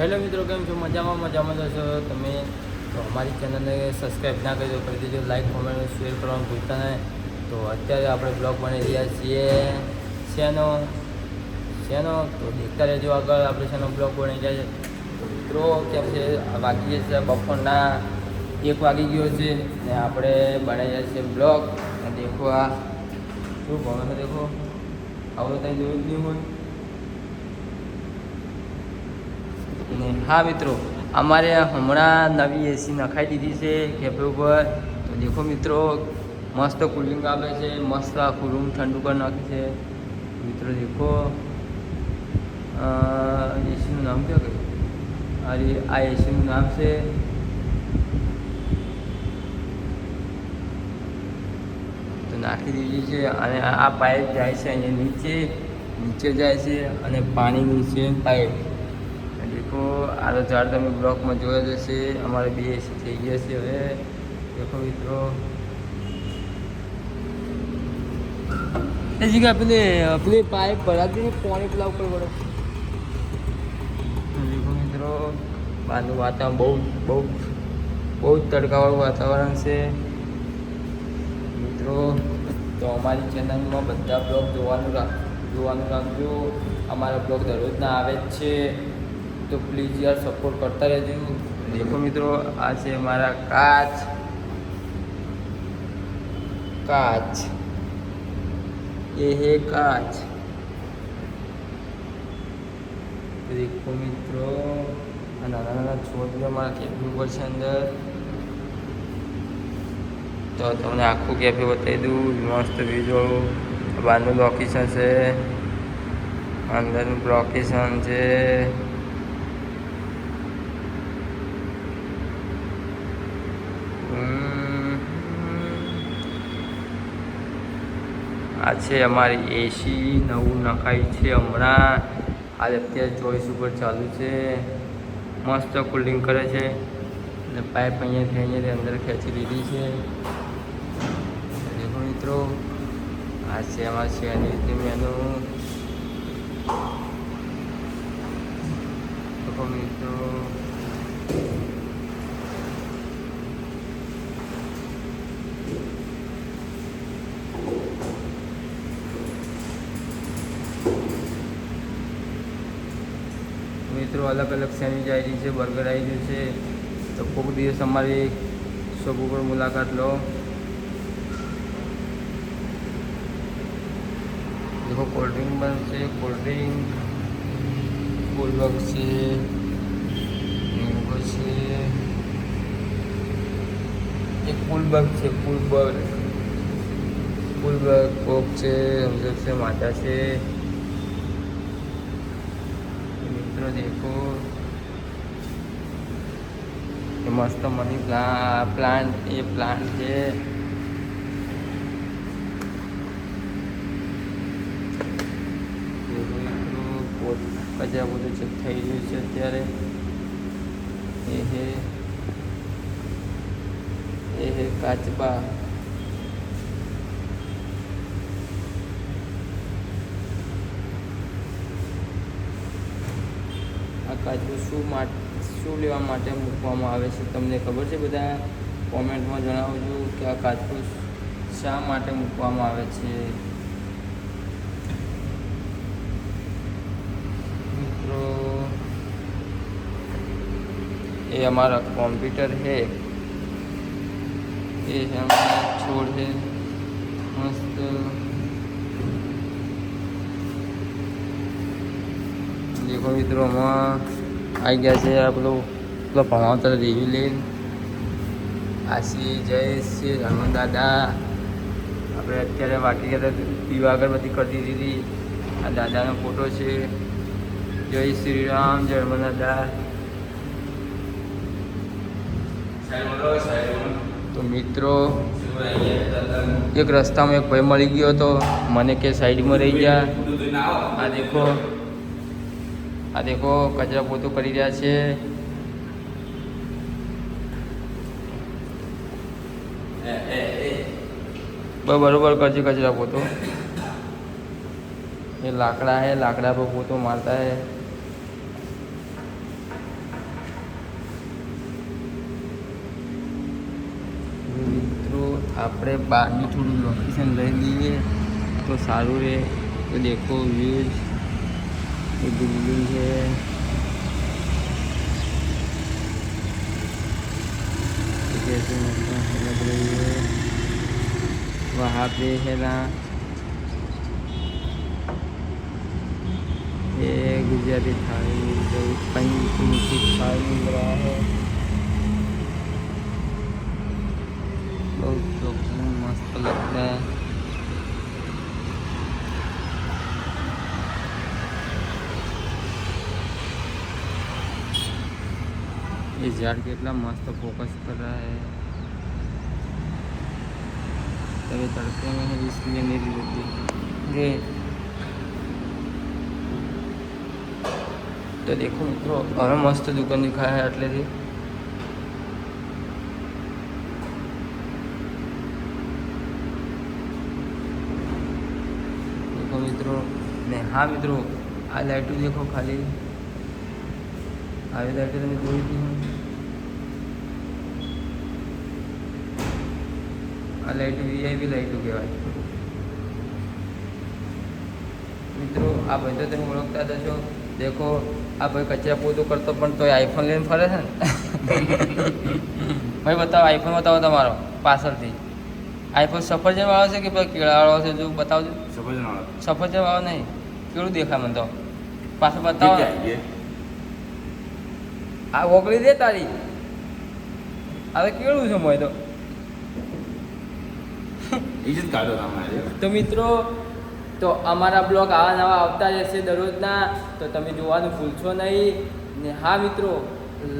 Hello મિત્રો, કેમ છો? મજામાં મજામાં જશો તમે તો અમારી ચેનલને સબસ્ક્રાઈબ ના કરજો કરી દેજો લાઈક કોમેન્ટ શેર કરવાનું ભૂલતા નહીં. તો અત્યારે આપણે બ્લોગ બની રહ્યા છીએ શેનો? શેનો? તો દેખતા રહેજો આગળ આપણે શેનો બ્લોગ બની રહ્યા છે. મિત્રો, કેમ છે? વાગી વાગી છે બપોરના એક વાગી ગયો છે ને આપણે બનાવી રહ્યા છીએ બ્લોગ દેખો આ. શું ભણવાનું દેખો? આવું ત્યાં જોયું જ નહીં હોય. ને હા મિત્રો, અમારે હમણાં નવી એસી નખાઈ દીધી છે કેફે ઉપર. તો દેખો મિત્રો, મસ્ત કુલિંગ આપે છે, મસ્ત આખું રૂમ ઠંડુ કરી નાખે છે. મિત્રો દેખો એસીનું નામ ક્યાં કહ્યું અરે, આ એસીનું નામ છે. તો નાખી દીધી છે અને આ પાઇપ જાય છે અહીંયા નીચે નીચે જાય છે અને પાણી નીચે પાઇપ દેખો, આ તો ઝાડ તમે બ્લોકમાં જોયા જ હશે, અમારે બે એસી થઈ ગયા છે હવે. દેખો મિત્રો. જગ્યા આપણે પેલી પાઇપ ભરાતી ને પાણી પેલા ઉપર પડે દેખો મિત્રો બહારનું વાતાવરણ બહુ બહુ બહુ જ તડકાવાળું વાતાવરણ છે. મિત્રો, તો અમારી ચેનલમાં બધા બ્લોગ જોવાનું રાખ, જોવાનું રાખજો. અમારા બ્લોગ દરરોજના આવે જ છે. તો પ્લીઝ યાર સપોર્ટ કરતા રહેજો. દેખો મિત્રો, આ છે મારા કાચ. કાચ. એ હે કાચ. દેખો મિત્રો, આ નાના નાના છોડ બી અમારા કેફી ઉપર છે અંદર. તો તમને આખું કેફે બતાવી દઉં. મસ્ત બીજો બહારનું લોકેશન છે. અંદરનું લોકેશન છે. આ છે અમારી એસી નવું નખાઈ છે હમણાં. આજે અત્યારે ચોઈસ ઉપર ચાલુ છે. મસ્ત કુલિંગ કરે છે. અને પાઇપ અહીંયાથી અહીંયાથી અંદર ખેંચી લીધી છે. દેખો મિત્રો, આ છે અમારા છે એની રીતે મેનુ મિત્રો. મિત્રો અલગ અલગ સેન્ડવિચ આવી રહી છે, બર્ગર આવી રહ્યું છે. તો કોઈક દિવસ અમારી શોપ ઉપર મુલાકાત લો. દેખો કોલ્ડ ડ્રિંક છે કોલ્ડ ડ્રિંક કોલ્ડ છે મેંગો છે. એક પુલબગ છે પુલબગ પુલબગ કોક છે હમઝર છે માતા છે. મિત્રો દેખો. મસ્ત મની પ્લાન્ટ, એ પ્લાન્ટ છે. કચરા બધું છે થઈ રહ્યું છે અત્યારે. એ હે. એ હે કાચબા. કાચું શું માટે શું લેવા માટે મૂકવામાં આવે છે તમને ખબર છે? બધા કોમેન્ટમાં જણાવજો કે આ કાચું શા માટે મૂકવામાં આવે છે. મિત્રો એ અમારા કોમ્પ્યુટર છે. એ હમણાં છોડ છે. મસ્ત. તો મિત્રો માં આવી ગયા છે આ પેલું પેલો ભણાવતા રિવ્યુ લઈને. આશી જય શ્રી હનુમાન દાદા આપણે અત્યારે વાટી ગયા પીવા અગરબત્તી કરી દીધી. આ દાદાનો ફોટો છે. જય શ્રી રામ જય હનુમાન દાદા તો મિત્રો એક રસ્તામાં એક ભાઈ મળી ગયો હતો. મને કે સાઈડમાં રહી ગયા. આ દેખો. આ દેખો કચરા પોતું કરી રહ્યા છે. બરોબર કરજે કચરા પોતો. એ લાકડા હે લાકડા પર પોતો મારતા હે. है મિત્રો આપણે બહારનું થોડું લોકેશન લઈ લઈએ. તો સારું રહે તો દેખો વ્યૂઝ ये दिल्ली है। जैसे लग रही है। वहाँ पे है ना ये गुजराती थाली पंच ये झाड़ कितना मस्त फोकस कर रहा है तभी तड़के में है इसलिए नहीं लेती ये તો દેખો મિત્રો હવે મસ્ત દુકાન દેખાય છે એટલેથી દેખો મિત્રો ને હા મિત્રો આ લાઈટો દેખો ખાલી આવી લાઈટો તમે જોઈ હતી આ લાઈટ વીઆઈપી લાઈટો કહેવાય. મિત્રો આ ભાઈ તો તમે ઓળખતા હતા છો દેખો આ ભાઈ કચરા પોતું કરતો પણ તોય આઈફોન લઈને ફરે છે ને. ભાઈ બતાવો આઈફોન બતાવો તમારો પાછળથી. આઈફોન સફરજન વાળો છે કે ભાઈ કેળા વાળો છે જો બતાવજો? સફરજન વાળો સફરજન વાળો નહીં. કેળું દેખાય મને તો. પાછળ બતાવો. આ ઓગળી દે તારી. હવે કેળું છે મોય તો. ઇજ્જત કાઢો તમારે તો મિત્રો તો અમારા બ્લોગ આવા નવા આવતા રહેશે દરરોજના. તો તમે જોવાનું ભૂલશો નહીં. ને હા મિત્રો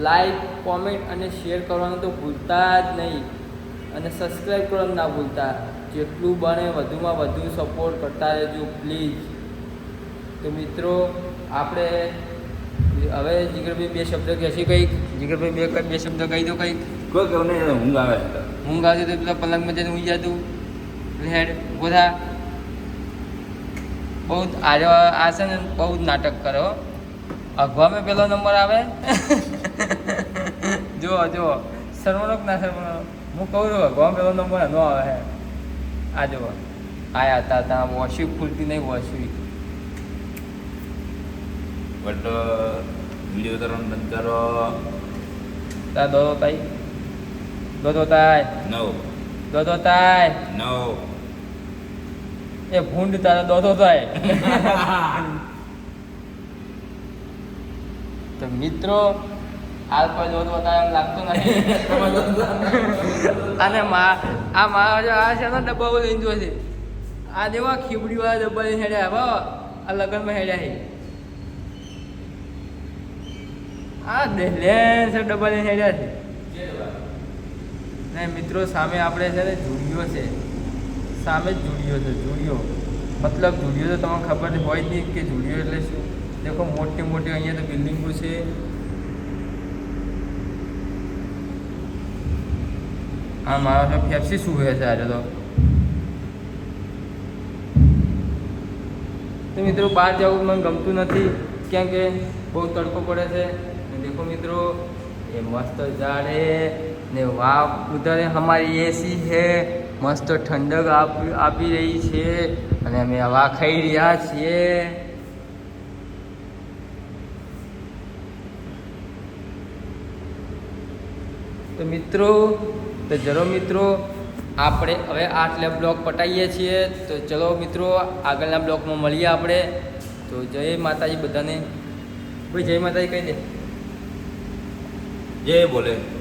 લાઈક કોમેન્ટ અને શેર કરવાનું તો ભૂલતા જ નહીં. અને સબસ્ક્રાઈબ કરવાનું ના ભૂલતા. જેટલું બને વધુમાં વધુ સપોર્ટ કરતા રહેજો પ્લીઝ તો મિત્રો આપણે હવે જીગરભાઈ બે શબ્દ કહેશે કંઈક. જીગરભાઈ બે બે શબ્દ કહી દો કંઈક. કોઈ કેવું નહીં ઊંઘ આવે ઊંઘ આવતી તો પેલા પલંગમાં જઈને ઊંઘી જતું. હેડ ગોધા બહુ આજે આ છે ને બહુ જ નાટક કરો અગવામાં પેલો નંબર આવે? જો જુઓ. શરમનો ના શરમનો હું કહું છું અગવામાં પેલો નંબર ન આવે હે. આ જો આયા હતા ત્યાં વોશી ખુલતી નહીં વોશી. બટ વીડિયો કરવાનું બંધ કરો. તા દોદો તાઈ. દોદો તાઈ. નવ. દોદો તાય. નવ એ ભૂંડ તારા દોધો થાય તો મિત્રો કોઈ દોધ તાય એમ લાગતું નથી. અને મા આ મા જો આ છે ને ડબ્બા લઈને છે. આ દેવા ખીબડી વાળા ડબ્બા લઈને હેડ્યા હવે આ લગ્નમાં હેડ્યા છે. આ લેન્સ ડબ્બા લઈને હેડ્યા છે. ને મિત્રો, સામે આપણે છે ને જુડિયો છે. સામે જ જુડિયો છે, જુડિયો. મતલબ જુડિયો તો તમને ખબર હોય જ નહીં કે જુડિયો એટલે શું? દેખો, મોટી મોટી અહીંયા તો બિલ્ડિંગો છે. હા મારો તો ફેફસી શું છે આજે તો? તો મિત્રો, બહાર જવું મને ગમતું નથી, કેમ કે બહુ તડકો પડે છે. દેખો મિત્રો, એ મસ્ત ઝાડે ને વાહ ઉધર હમારી એસી છે. મસ્ત ઠંડક આપી રહી છે. અને અમે હવા ખાઈ રહ્યા છીએ. તો મિત્રો, તો જરો મિત્રો, આપણે હવે આટલે બ્લોગ પટાવીએ છીએ. તો ચલો મિત્રો, આગળના બ્લોગમાં મળીએ આપણે. તો જય માતાજી બધાને. ભાઈ, જય માતાજી કહી દે. જય બોલે.